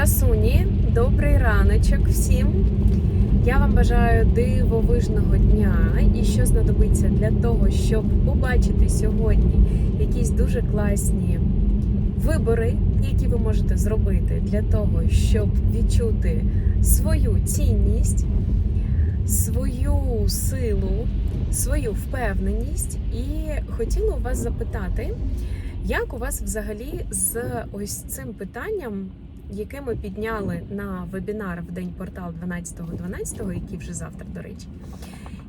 Красуні, добрий раночок всім. Я вам бажаю дивовижного дня і що знадобиться для того, щоб побачити сьогодні якісь дуже класні вибори, які ви можете зробити для того, щоб відчути свою цінність, свою силу, свою впевненість. І хотіла вас запитати, як у вас взагалі з ось цим питанням, яке ми підняли на вебінар в день портал 12.12, який вже завтра, до речі.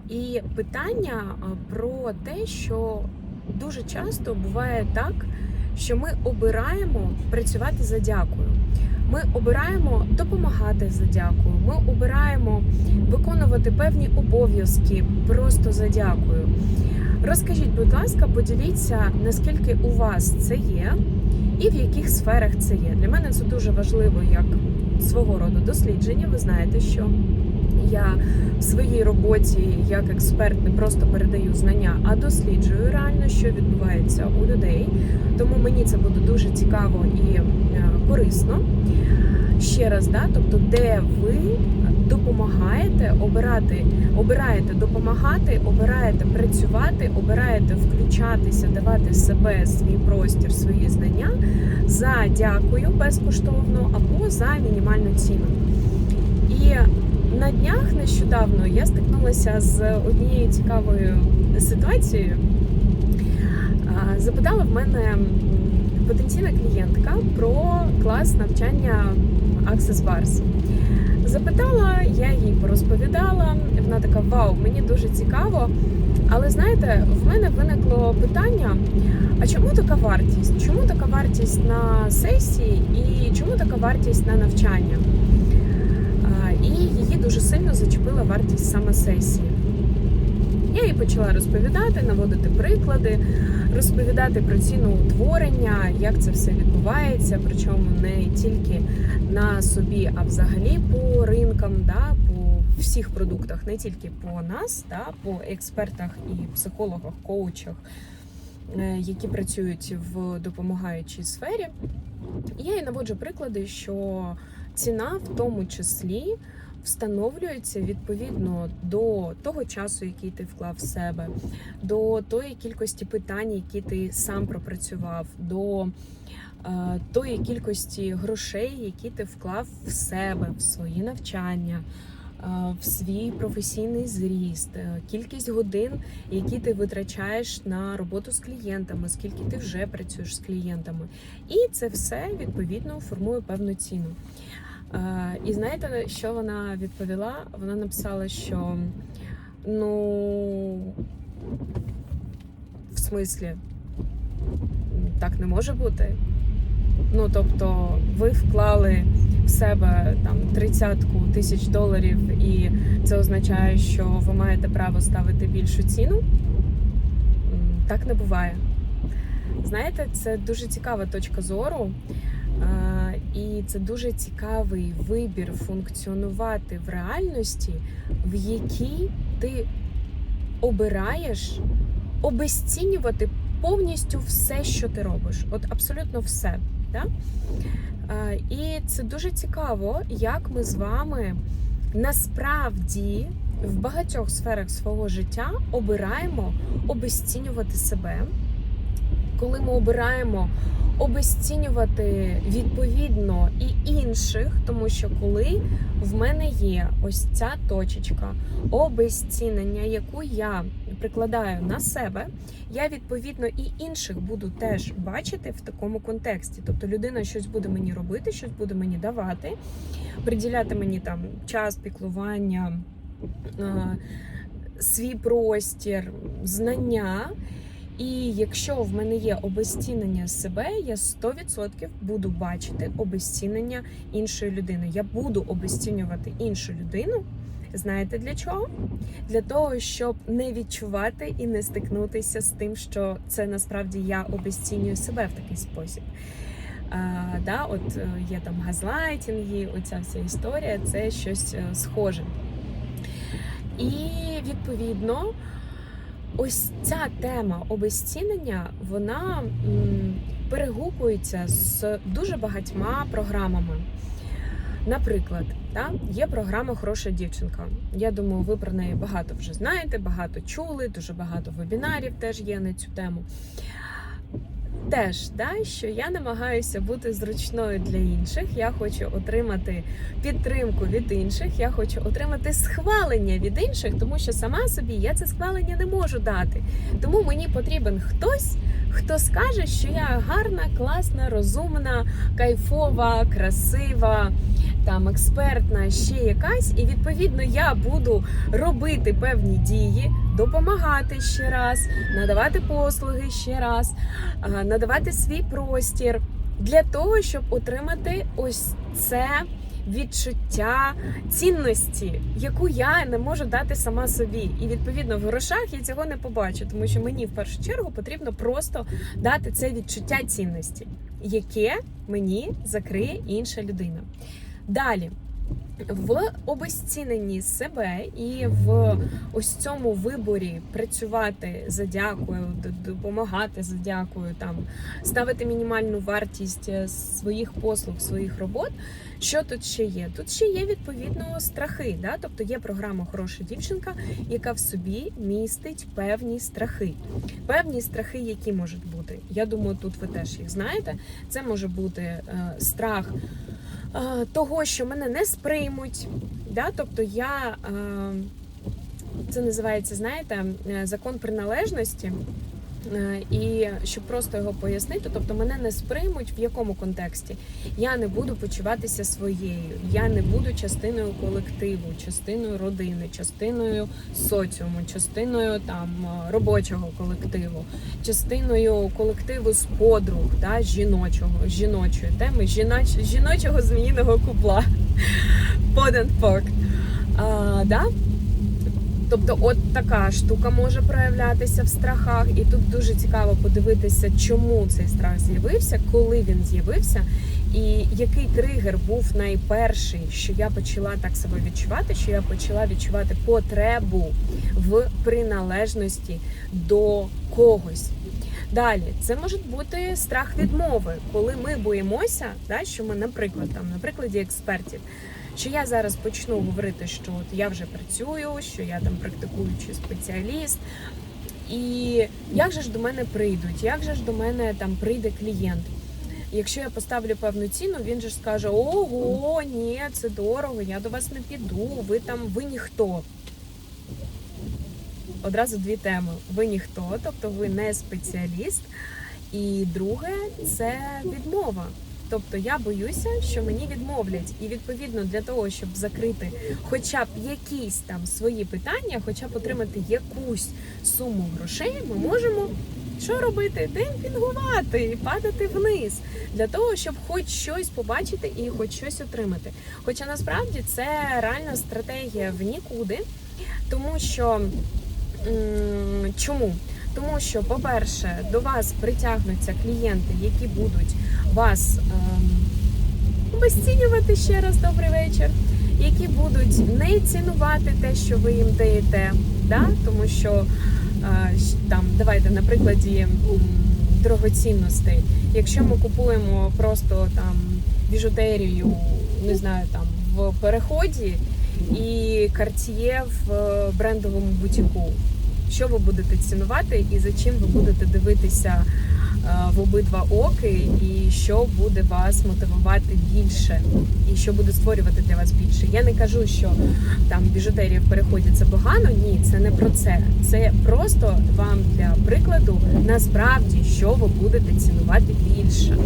І питання про те, що дуже часто буває так, що ми обираємо працювати за дякую. Ми обираємо допомагати за дякую. Ми обираємо виконувати певні обов'язки просто за дякую. Розкажіть, будь ласка, поділіться, наскільки у вас це є, і в яких сферах це є. Для мене це дуже важливо як свого роду дослідження. Ви знаєте, що я в своїй роботі як експерт не просто передаю знання, а досліджую реально, що відбувається у людей. Тому мені це буде дуже цікаво і е, корисно. Ще раз, да, тобто, де ви допомагаєте обирати, обираєте допомагати, обираєте працювати, обираєте включатися, давати себе, свій простір, свої знання за дякую безкоштовно або за мінімальну ціну. І на днях нещодавно я стикнулася з однією цікавою ситуацією. Запитала в мене потенційна клієнтка про клас навчання Access Bars. Запитала, я їй порозповідала. Вона така: Вау, мені дуже цікаво. Але знаєте, в мене виникло питання: а чому така вартість? Чому така вартість на сесії і чому така вартість на навчання? І її дуже сильно зачепила вартість саме сесії. Я їй почала розповідати, наводити приклади, розповідати про ціну утворення, як це все відбувається, причому не тільки на собі, а взагалі по ринкам, да, по всіх продуктах, не тільки по нас, да, по експертах і психологах, коучах, е, які працюють в допомагаючій сфері. Я їй наводжу приклади, що ціна в тому числі встановлюється відповідно до того часу, який ти вклав в себе, до тої кількості питань, які ти сам пропрацював, до е, тої кількості грошей, які ти вклав в себе, в свої навчання. е, В свій професійний зріст, е, кількість годин, які ти витрачаєш на роботу з клієнтами, скільки ти вже працюєш з клієнтами, і це все відповідно формує певну ціну. Е, І знаєте, що вона відповіла? Вона написала, що ну в смислі так не може бути. Ну тобто, ви вклали в себе там тридцятку тисяч доларів, і це означає, що ви маєте право ставити більшу ціну. Так не буває. Знаєте, це дуже цікава точка зору. І це дуже цікавий вибір функціонувати в реальності, в якій ти обираєш обезцінювати повністю все, що ти робиш. От абсолютно все. Да? І це дуже цікаво, як ми з вами насправді в багатьох сферах свого життя обираємо обезцінювати себе. Коли ми обираємо обезцінювати відповідно і інших, тому що коли в мене є ось ця точечка обезцінення, яку я прикладаю на себе, я відповідно і інших буду теж бачити в такому контексті. Тобто людина щось буде мені робити, щось буде мені давати, приділяти мені там час, піклування, е, свій простір, знання. І якщо в мене є обезцінення себе, я 100% буду бачити обезцінення іншої людини. Я буду обезцінювати іншу людину. Знаєте для чого? Для того, щоб не відчувати і не стикнутися з тим, що це насправді я обезцінюю себе в такий спосіб. А, да, от е, є там газлайтінги, оця вся історія, це щось е, схоже. І відповідно. Ось ця тема обезцінення, вона перегукується з дуже багатьма програмами. Наприклад, та, є програма Хороша дівчинка. Я думаю, ви про неї багато вже знаєте, багато чули, дуже багато вебінарів теж є на цю тему. Теж, да, що я намагаюся бути зручною для інших. Я хочу отримати підтримку від інших, я хочу отримати схвалення від інших, тому що сама собі я це схвалення не можу дати. Тому мені потрібен хтось, хто скаже, що я гарна, класна, розумна, кайфова, красива, там експертна, ще якась, і відповідно я буду робити певні дії, допомагати ще раз, надавати послуги ще раз, надавати свій простір для того, щоб отримати ось це. Відчуття цінності, яку я не можу дати сама собі, і відповідно в грошах я цього не побачу, тому що мені в першу чергу потрібно просто дати це відчуття цінності, яке мені закриє інша людина. Далі. В обезціненні себе і в ось цьому виборі працювати за дякую, допомагати за дякую, там ставити мінімальну вартість е, своїх послуг, своїх робот. Що тут ще є? Тут ще є відповідно страхи. Да? Тобто є програма Хороша дівчинка, яка в собі містить певні страхи. Певні страхи, які можуть бути. Я думаю, тут ви теж їх знаєте. Це може бути е, страх того, що мене не сприймуть. Да? Тобто я. Це називається, знаєте, е, закон приналежності. Е, І щоб просто його пояснити, тобто мене не сприймуть в якому контексті. Я не буду почуватися своєю, я не буду частиною колективу, частиною родини, частиною соціуму, частиною там е, робочого колективу, частиною колективу з подруг, да, жіночого, жіночої теми, жіноч, жіночого зміїного купла. Поден факт. А, да? Тобто, от така штука може проявлятися в страхах, і тут дуже цікаво подивитися, чому цей страх з'явився, коли він з'явився, і який тригер був найперший, що я почала так себе відчувати, що я почала відчувати потребу в приналежності до когось. Далі це може бути страх відмови, коли ми боїмося, да, що ми, наприклад, там на прикладі експертів, що я зараз почну говорити, що от я вже працюю, що я там практикуючий спеціаліст. І як же ж до мене прийдуть, як же ж до мене там прийде клієнт? Якщо я поставлю певну ціну, він же ж скаже: Ого, ні, це дорого, я до вас не піду, ви там ви ніхто. Одразу дві теми: ви ніхто, тобто ви не спеціаліст. І друге це відмова. Тобто я боюся, що мені відмовлять, і відповідно для того, щоб закрити хоча б якісь там свої питання, хоча б отримати якусь суму грошей, ми можемо що робити? Демпінгувати, падати вниз для того, щоб хоч щось побачити і хоч щось отримати. Хоча насправді це реальна стратегія в нікуди, тому що чому? Тому що, по-перше, до вас притягнуться клієнти, які будуть вас ем, обесцінювати ще раз добрий вечір, які будуть не цінувати те, що ви їм даєте. Да? Тому що е, там, давайте на прикладі дорогоцінностей. Якщо ми купуємо просто там біжутерію, не знаю, там в переході і карт'є в е, брендовому бутіку. Що ви будете цінувати і за чим ви будете дивитися е, в обидва оки, і що буде вас мотивувати більше, і що буде створювати для вас більше. Я не кажу, що там біжутерія в переході це погано. Ні, це не про це. Це просто вам для прикладу насправді, що ви будете цінувати більше.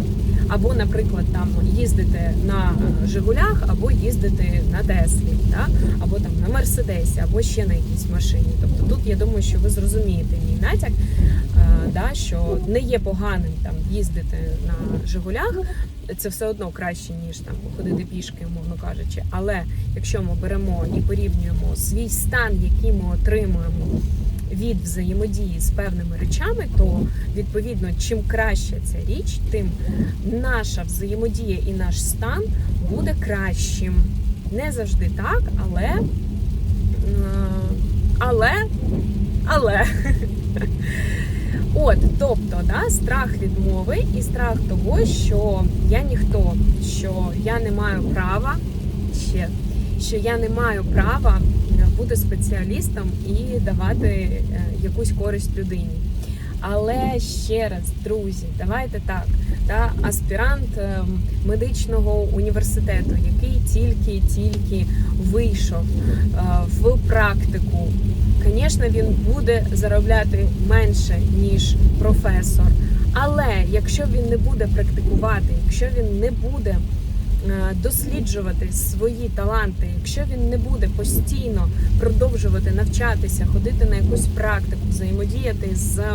Або, наприклад, там їздити на е, Жигулях, або їздити на Теслі, да? або там на Мерседесі, або ще на якійсь машині. Тобто тут я думаю, що ви зрозумієте мій натяк, е, да, що не є поганим там їздити на Жигулях. Це все одно краще, ніж там ходити пішки, умовно кажучи. Але якщо ми беремо і порівнюємо свій стан, який ми отримуємо від взаємодії з певними речами, то відповідно, чим краще ця річ, тим наша взаємодія і наш стан буде кращим. Не завжди так, але але, але. От, тобто, да, страх відмови і страх того, що я ніхто, що я не маю права ще, що я не маю права бути спеціалістом і давати е, якусь користь людині. Але ще раз, друзі, давайте так. Та аспірант е, медичного університету, який тільки-тільки вийшов е, в практику, звісно, він буде заробляти менше ніж професор. Але якщо він не буде практикувати, якщо він не буде досліджувати свої таланти, якщо він не буде постійно продовжувати навчатися, ходити на якусь практику, взаємодіяти з е,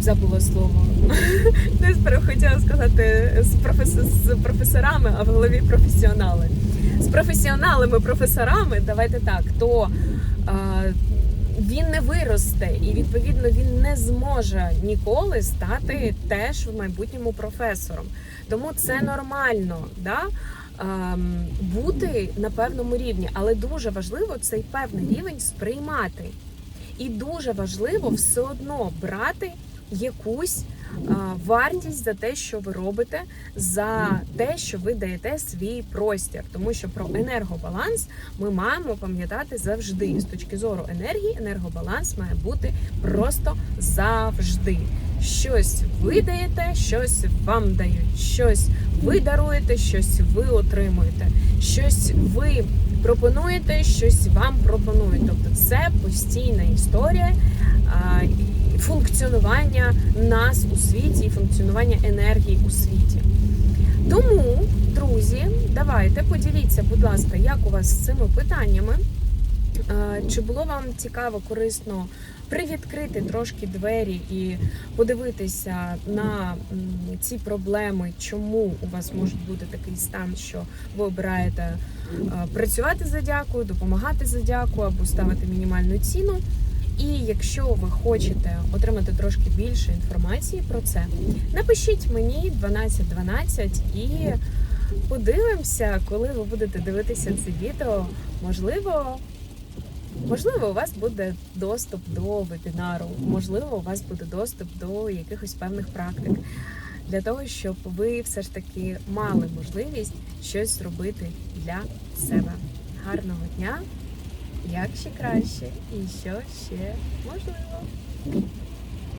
забула слово. Не хотіла сказати з, професор, з професорами, а в голові професіонали. З професіоналами, професорами, давайте так, то е, він не виросте і відповідно він не зможе ніколи стати теж в майбутньому професором. Тому це нормально, да? ем, бути на певному рівні, але дуже важливо цей певний рівень сприймати. І дуже важливо все одно брати якусь вартість за те, що ви робите, за те, що ви даєте свій простір. Тому що про енергобаланс ми маємо пам'ятати завжди. З точки зору енергії, енергобаланс має бути просто завжди. Щось ви даєте, щось вам дають, щось ви даруєте, щось ви отримуєте, щось ви пропонуєте, щось вам пропонують. Тобто це постійна історія функціонування нас у світі, і функціонування енергії у світі. Тому, друзі, давайте поділіться, будь ласка, як у вас з цими питаннями. Е, Чи було вам цікаво, корисно привідкрити трошки двері і подивитися на ці проблеми, чому у вас може бути такий стан, що ви обираєте е, працювати за дякую, допомагати за дякую або ставити мінімальну ціну? І якщо ви хочете отримати трошки більше інформації про це, напишіть мені 1212 і подивимося, коли ви будете дивитися це відео. Можливо, можливо, у вас буде доступ до вебінару, можливо, у вас буде доступ до якихось певних практик. Для того, щоб ви все ж таки мали можливість щось зробити для себе. Гарного дня! Як ще краще і що ще можливо.